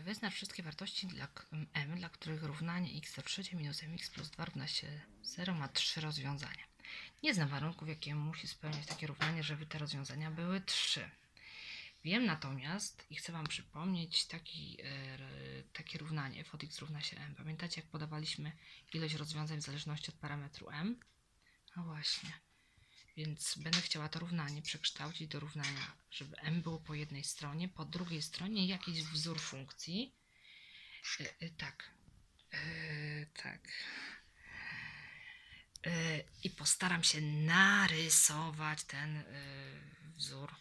Wyznacz wszystkie wartości dla m, dla których równanie x do trzeciej minus mx plus 2 równa się 0 ma trzy rozwiązania. Nie znam warunków, jakie musi spełniać takie równanie, żeby te rozwiązania były trzy. Wiem natomiast i chcę Wam przypomnieć taki, e, takie równanie f od x równa się m. Pamiętacie, jak podawaliśmy ilość rozwiązań w zależności od parametru m? No właśnie. Więc będę chciała to równanie przekształcić do równania, żeby m było po jednej stronie, po drugiej stronie jakiś wzór funkcji. E, e, tak. E, tak. I postaram się narysować ten wzór,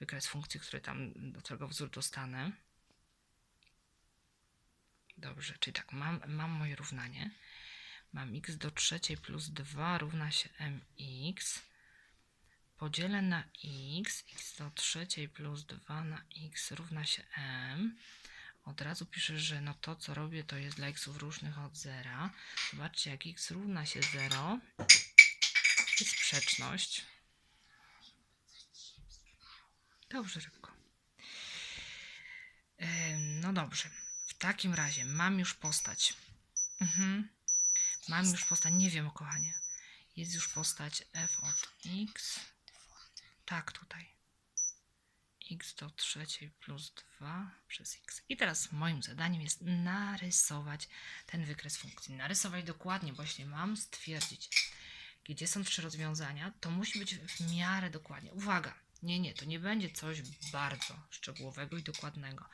wykres funkcji, który tam, do którego wzór dostanę. Dobrze, czyli tak, mam, mam moje równanie. Mam x do trzeciej plus 2 równa się mx podzielę na x, x do trzeciej plus 2 na x równa się m. Od razu piszę, że no to co robię to jest dla xów różnych od zera. Zobaczcie, jak x równa się 0, jest sprzeczność. Dobrze, rybko. No dobrze. W takim razie mam już postać. Mhm. Mam już postać. Nie wiem, kochanie. Jest już postać f od x. Tak, tutaj. x do trzeciej plus 2 przez x. I teraz moim zadaniem jest narysować ten wykres funkcji. Narysować dokładnie, bo jeśli mam stwierdzić, gdzie są trzy rozwiązania, to musi być w miarę dokładnie. Uwaga! Nie, nie, to nie będzie coś bardzo szczegółowego i dokładnego,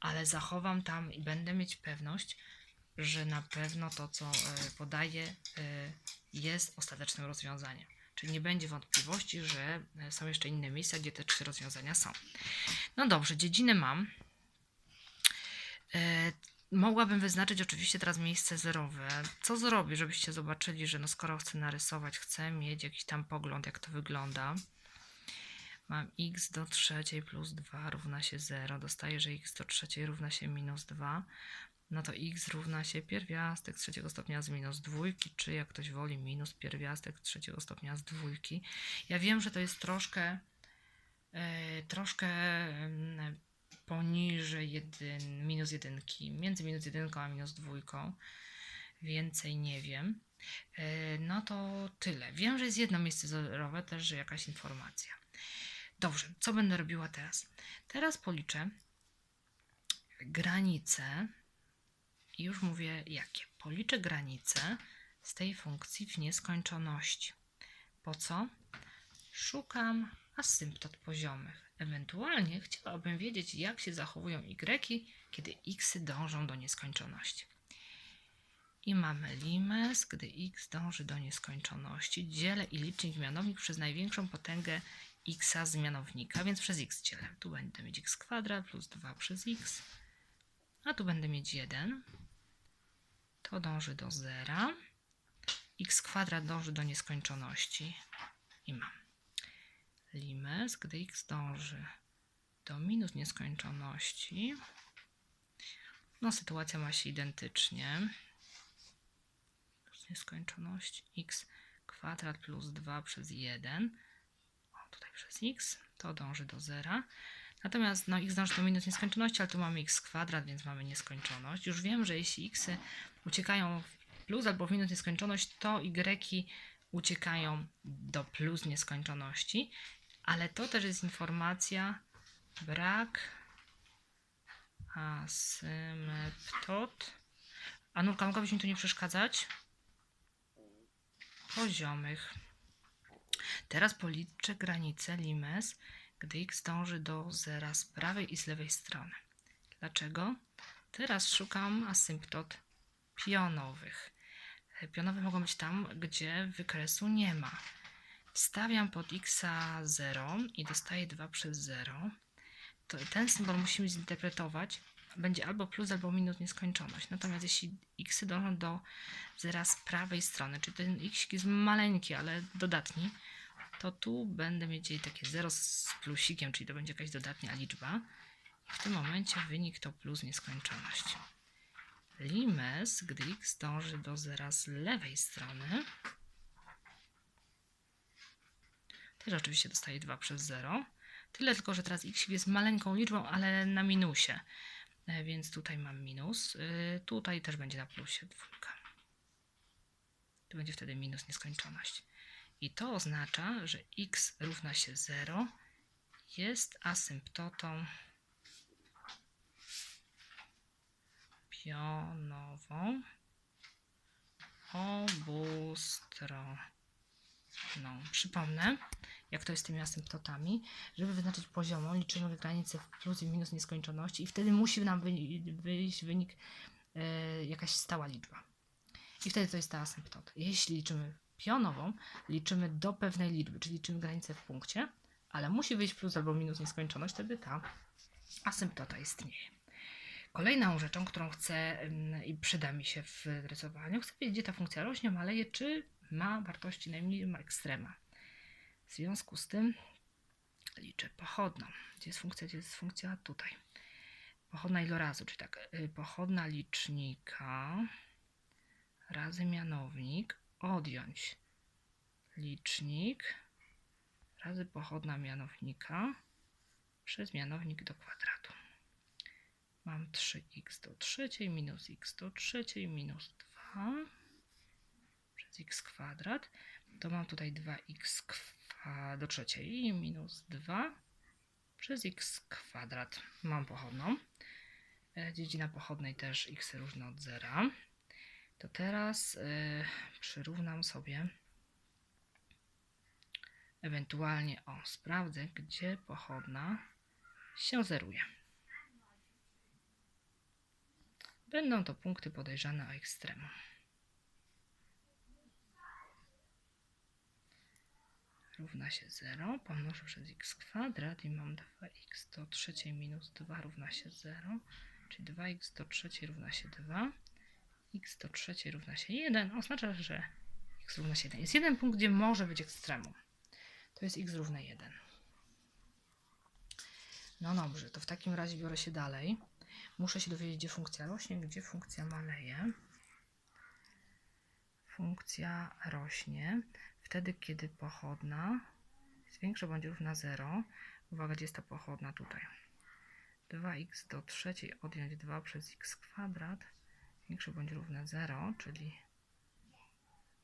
ale zachowam tam i będę mieć pewność, że na pewno to, co e, podaję, e, jest ostatecznym rozwiązaniem. Czyli nie będzie wątpliwości, że e, są jeszcze inne miejsca, gdzie te trzy rozwiązania są. No dobrze, dziedziny mam. E, Mogłabym wyznaczyć oczywiście teraz miejsce zerowe. Co zrobię, żebyście zobaczyli, że no skoro chcę narysować, chcę mieć jakiś tam pogląd, jak to wygląda. Mam x do trzeciej plus 2 równa się 0. Dostaję, że x do trzeciej równa się minus 2 no to x równa się pierwiastek trzeciego stopnia z minus dwójki, czy jak ktoś woli minus pierwiastek trzeciego stopnia z dwójki. Ja wiem, że to jest troszkę e, troszkę em, poniżej jedyn, minus jedynki, między minus jedynką a minus dwójką. Więcej nie wiem. E, no to tyle. Wiem, że jest jedno miejsce zerowe, też że jakaś informacja. Dobrze, co będę robiła teraz? Teraz policzę granice i już mówię jakie. Policzę granice z tej funkcji w nieskończoności. Po co? Szukam asymptot poziomych. Ewentualnie chciałabym wiedzieć, jak się zachowują y, kiedy x dążą do nieskończoności. I mamy limes, gdy x dąży do nieskończoności. Dzielę i licznik mianownik przez największą potęgę x z mianownika, więc przez x dzielę. Tu będę mieć x kwadrat plus 2 przez x, a tu będę mieć 1 to dąży do zera. x kwadrat dąży do nieskończoności. I mam limes, gdy x dąży do minus nieskończoności. No, sytuacja ma się identycznie. Nieskończoność x kwadrat plus 2 przez 1. O, tutaj przez x. To dąży do zera. Natomiast no, x dąży do minus nieskończoności, ale tu mamy x kwadrat, więc mamy nieskończoność. Już wiem, że jeśli x uciekają w plus albo w minus nieskończoność, to y uciekają do plus nieskończoności, ale to też jest informacja brak asymptot. Anulka, mogłabyś mi tu nie przeszkadzać? Poziomych. Teraz policzę granicę limes, gdy x dąży do zera z prawej i z lewej strony. Dlaczego? Teraz szukam asymptot pionowych. Pionowe mogą być tam, gdzie wykresu nie ma. Wstawiam pod x 0 i dostaję 2 przez 0. To ten symbol musimy zinterpretować. Będzie albo plus, albo minus nieskończoność. Natomiast jeśli x dążą do zera z prawej strony, czyli ten x jest maleńki, ale dodatni, to tu będę mieć takie 0 z plusikiem, czyli to będzie jakaś dodatnia liczba. W tym momencie wynik to plus nieskończoność. Limes, gdy x dąży do zera z lewej strony, też oczywiście dostaje 2 przez 0. Tyle tylko, że teraz x jest maleńką liczbą, ale na minusie. E, Więc tutaj mam minus. E, Tutaj też będzie na plusie dwójka. Tu będzie wtedy minus nieskończoność. I to oznacza, że x równa się 0 jest asymptotą pionową obustronną. Przypomnę, jak to jest z tymi asymptotami. Żeby wyznaczyć poziomą, liczymy granicę w plus i minus nieskończoności i wtedy musi nam wyjść wynik e, jakaś stała liczba. I wtedy to jest ta asymptota. Jeśli liczymy pionową, liczymy do pewnej liczby, czyli liczymy granicę w punkcie, ale musi wyjść plus albo minus nieskończoność, wtedy ta asymptota istnieje. Kolejną rzeczą, którą chcę i przyda mi się w rysowaniu, chcę wiedzieć, gdzie ta funkcja rośnie, maleje, czy ma wartości najmniej ma ekstrema. W związku z tym liczę pochodną. Gdzie jest funkcja? Gdzie jest funkcja? Tutaj. Pochodna ilorazu, czyli tak, y, pochodna licznika razy mianownik odjąć licznik razy pochodna mianownika przez mianownik do kwadratu. Mam 3x do trzeciej minus x do trzeciej minus 2 przez x kwadrat. To mam tutaj 2x kwa do trzeciej minus 2 przez x kwadrat. Mam pochodną. E, Dziedzina pochodnej też x różne od zera. To teraz y, przyrównam sobie ewentualnie o sprawdzę, gdzie pochodna się zeruje. Będą to punkty podejrzane o ekstremum. Równa się 0, pomnożę przez x kwadrat i mam 2x do trzeciej minus 2 równa się 0, czyli 2x do trzeciej równa się 2 x do trzeciej równa się 1 oznacza, że x równa się 1. Jest jeden punkt, gdzie może być ekstremum. To jest x równe 1. No dobrze, to w takim razie biorę się dalej. Muszę się dowiedzieć, gdzie funkcja rośnie, gdzie funkcja maleje. Funkcja rośnie wtedy, kiedy pochodna jest większa bądź równa 0. Uwaga, gdzie jest ta pochodna? Tutaj. 2x do trzeciej odjąć 2 przez x kwadrat większe bądź równe 0, czyli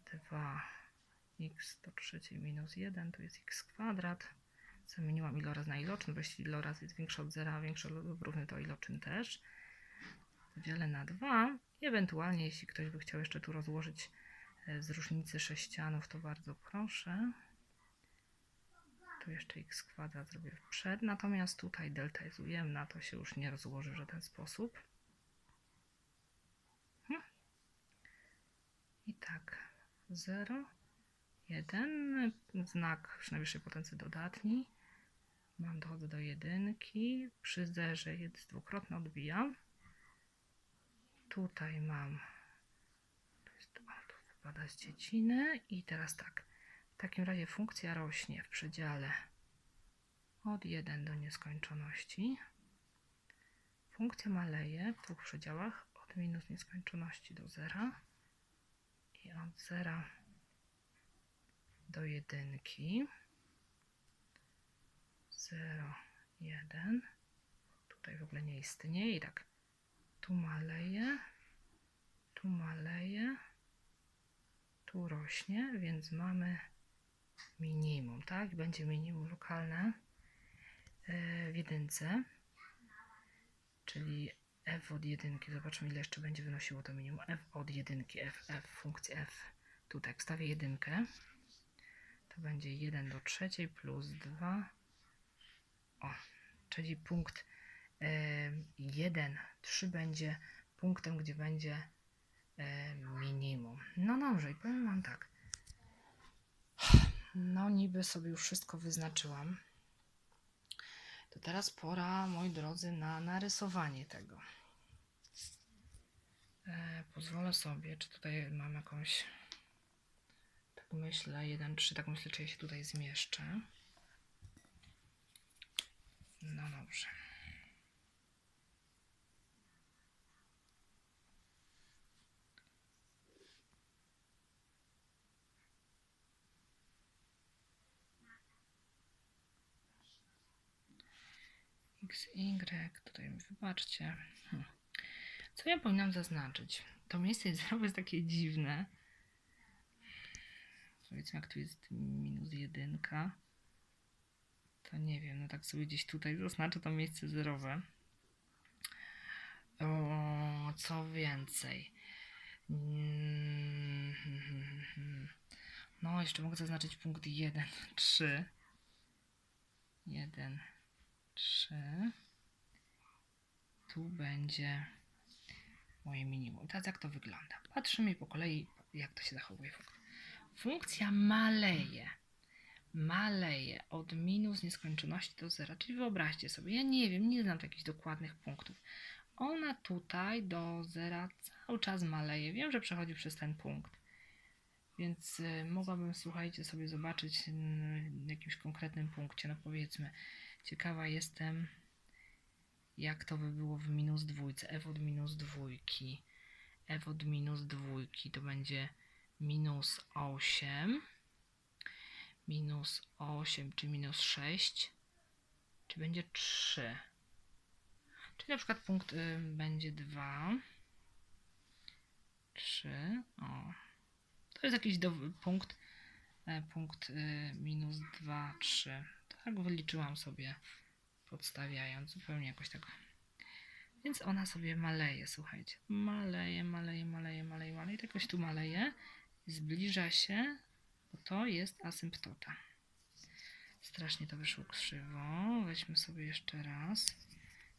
2x do trzeciej minus 1 to jest x kwadrat. Zamieniłam iloraz na iloczyn, bo jeśli iloraz jest większy od 0, a większy lub równy to iloczyn też. Dzielę na 2 i ewentualnie jeśli ktoś by chciał jeszcze tu rozłożyć e, z różnicy sześcianów, to bardzo proszę. Tu jeszcze x kwadrat zrobię w przed, natomiast tutaj delta jest ujemna, to się już nie rozłoży w żaden sposób. I tak, 0, 1, znak przy najwyższej potencji dodatni. Mam, dochodzę do jedynki. Przy zerze dwukrotnie odbijam. Tutaj mam, to jest, o, tu wypada z dziedziny. I teraz tak, w takim razie funkcja rośnie w przedziale od 1 do nieskończoności. Funkcja maleje w dwóch przedziałach od minus nieskończoności do zera i od 0 do jedynki 0, 1 tutaj w ogóle nie istnieje i tak tu maleje tu maleje tu rośnie, więc mamy minimum, tak? Będzie minimum lokalne e, w jedynce. Czyli f od jedynki, zobaczmy ile jeszcze będzie wynosiło to minimum, f od jedynki, f, f, funkcji f, tutaj wstawię jedynkę, to będzie 1 do trzeciej plus 2, o, czyli punkt e, 1, 3 będzie punktem, gdzie będzie e, minimum. No dobrze, i powiem Wam tak, no niby sobie już wszystko wyznaczyłam, to teraz pora, moi drodzy, na narysowanie tego. E, pozwolę sobie, czy tutaj mam jakąś, tak myślę, 1, 3, tak myślę, czy ja się tutaj zmieszczę. No dobrze. X, y. Tutaj wybaczcie. Hmm. Co ja powinnam zaznaczyć? To miejsce zerowe jest takie dziwne. Powiedzmy, jak tu jest minus jedynka, to nie wiem, no tak sobie gdzieś tutaj zaznaczę to miejsce zerowe. O, co więcej. Mm, No, jeszcze mogę zaznaczyć punkt 1, 3. 1, 3. Tu będzie moje minimum. Teraz jak to wygląda? Patrzymy po kolei, jak to się zachowuje. Funkcja maleje. Maleje od minus nieskończoności do zera. Czyli wyobraźcie sobie, ja nie wiem, nie znam jakichś dokładnych punktów. Ona tutaj do zera cały czas maleje. Wiem, że przechodzi przez ten punkt. Więc y, mogłabym, słuchajcie, sobie zobaczyć y, w jakimś konkretnym punkcie. No powiedzmy, ciekawa jestem, jak to by było w minus dwójce. f od minus dwójki. f od minus dwójki to będzie minus 8. Minus 8 czy minus 6. Czy będzie 3? Czyli na przykład punkt y, będzie 2. 3. O. To jest jakiś do, punkt. E, punkt y, minus 2, 3. Tak wyliczyłam sobie podstawiając zupełnie jakoś tak. Więc ona sobie maleje, słuchajcie. Maleje, maleje, maleje, maleje, maleje. Jakoś tu maleje. Zbliża się, bo to jest asymptota. Strasznie to wyszło krzywo. Weźmy sobie jeszcze raz.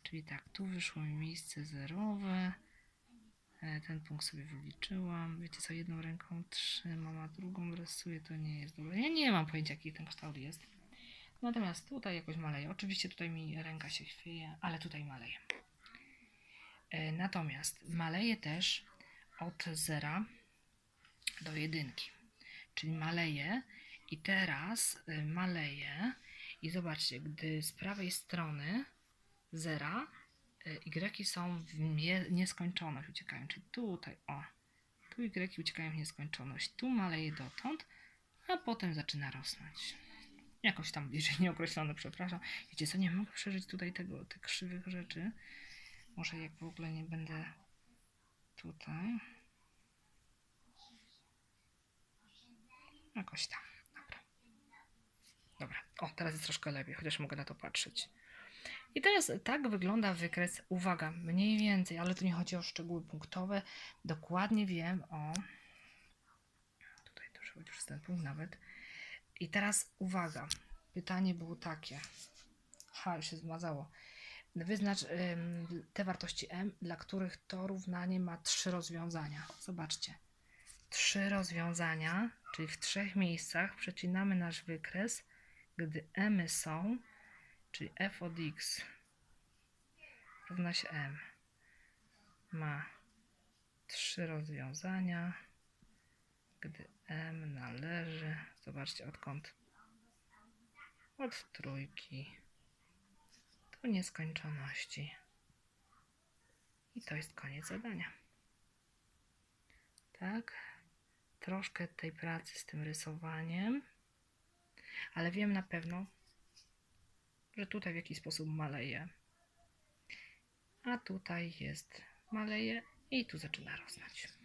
Czyli tak, tu wyszło mi miejsce zerowe. E, Ten punkt sobie wyliczyłam. Wiecie co, jedną ręką trzymam, a drugą rysuję. To nie jest dobre. Ja nie mam pojęcia, jaki ten kształt jest. Natomiast tutaj jakoś maleje. Oczywiście tutaj mi ręka się chwieje, ale tutaj maleje. E, Natomiast maleje też od zera do jedynki. Czyli maleje i teraz y, maleje i zobaczcie, gdy z prawej strony zera y, y są w nie- nieskończoność, uciekają, czyli tutaj, o, tu y uciekają w nieskończoność, tu maleje dotąd, a potem zaczyna rosnąć. Jakoś tam bliżej nieokreślone, przepraszam. Wiecie co, nie mogę przeżyć tutaj tego, tych krzywych rzeczy. Może jak w ogóle nie będę tutaj. Jakoś tam. Dobra. Dobra. O, teraz jest troszkę lepiej, chociaż mogę na to patrzeć. I teraz tak wygląda wykres. Uwaga, mniej więcej, ale tu nie chodzi o szczegóły punktowe. Dokładnie wiem o. Tutaj to przechodzi przez ten punkt nawet. I teraz uwaga. Pytanie było takie. Ha, już się zmazało. Wyznacz ym, te wartości m, dla których to równanie ma trzy rozwiązania. Zobaczcie. Trzy rozwiązania, czyli w trzech miejscach przecinamy nasz wykres, gdy m są, czyli f od x równa się m. Ma trzy rozwiązania, gdy m należy, zobaczcie odkąd, od trójki do nieskończoności. I to jest koniec zadania. Tak, troszkę tej pracy z tym rysowaniem, ale wiem na pewno, że tutaj w jakiś sposób maleje. A tutaj jest maleje i tu zaczyna rosnąć.